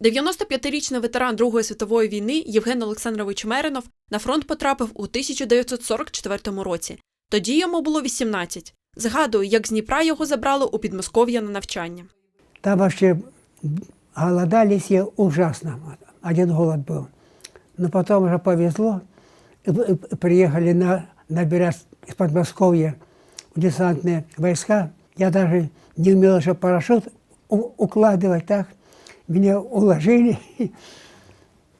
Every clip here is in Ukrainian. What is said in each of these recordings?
95-річний ветеран Другої світової війни Євген Олександрович Меринов на фронт потрапив у 1944 році. Тоді йому було 18. Згадую, як з Дніпра його забрали у Підмосков'я на навчання. Там вообще голодали все ужасно. Один голод был. Но потом уже повезло. И в- и Приехали на, набирать из Подмосковья в десантные войска. Я даже не умел еще парашют у- укладывать так. Меня уложили.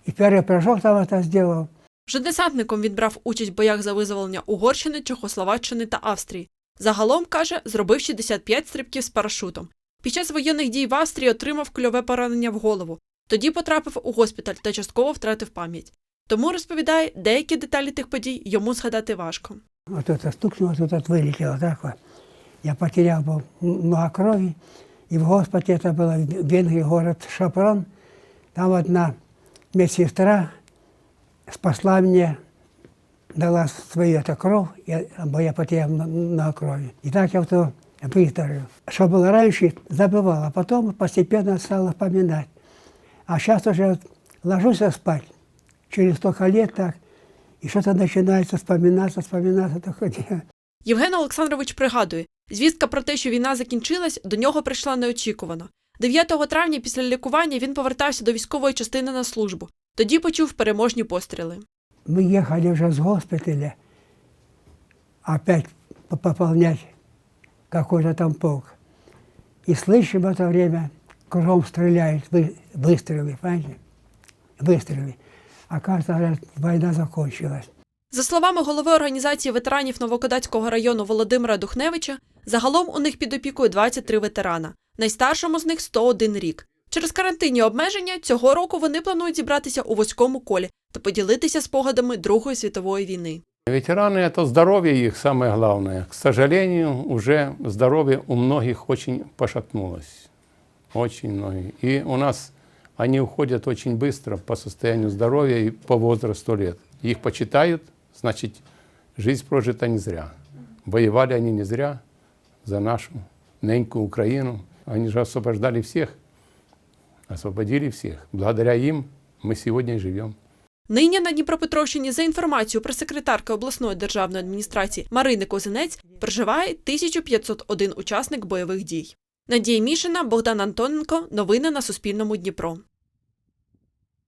И первый прыжок там это сделал. Вже десантником він брав участь в боях за визволення Угорщини, Чехословаччини та Австрії. Загалом, каже, зробив 65 стрибків з парашутом. Під час воєнних дій в Австрії отримав кульове поранення в голову. Тоді потрапив у госпіталь та частково втратив пам'ять. Тому розповідає, деякі деталі тих подій йому згадати важко. Вот это стукнуло, вот это вылетело так вот. Я потерял был много крови. И в госпитале это было в Венгрии, город Шапрон. Там одна медсестра спасла меня, дала свою это кровь, я, бо я потерял мно- много крови. И так я вот то выздоровел. Что было раньше, забывал, а потом постепенно стал вспоминать. А сейчас уже вот ложусь спать, через столько лет так, и что-то начинается вспоминаться, вспоминаться. Так, Євген Олександрович пригадує, звістка про те, що війна закінчилась, до нього прийшла неочікувано. 9 травня після лікування він повертався до військової частини на службу. Тоді почув переможні постріли. Мы ехали уже с госпиталя опять по- пополнять какой-то там полк. И слышим в это время, кругом стреляют вы- выстрелы, понимаете? Выстрелы. Оказывается, говорят, война закончилась. За словами голови організації ветеранів Новокодацького району Володимира Духневича, загалом у них під опікою 23 ветерана. Найстаршому з них 101 рік. Через карантинні обмеження цього року вони планують зібратися у вузькому колі та поділитися спогадами Другої світової війни. Ветераны – это здоровье их самое главное. К сожалению, уже здоровье у многих очень пошатнулось. Очень многие. И у нас они уходят очень быстро по состоянию здоровья и по возрасту лет. Их почитают, значит, жизнь прожита не зря. Воевали они не зря за нашу ненькую Украину. Они же освобождали всех, освободили всех. Благодаря им мы сегодня живем. Нині на Дніпропетровщині, за інформацією прес-секретарки обласної державної адміністрації Марини Козинець, проживає 1501 учасник бойових дій. Надія Мішина, Богдан Антоненко. Новини на Суспільному Дніпро.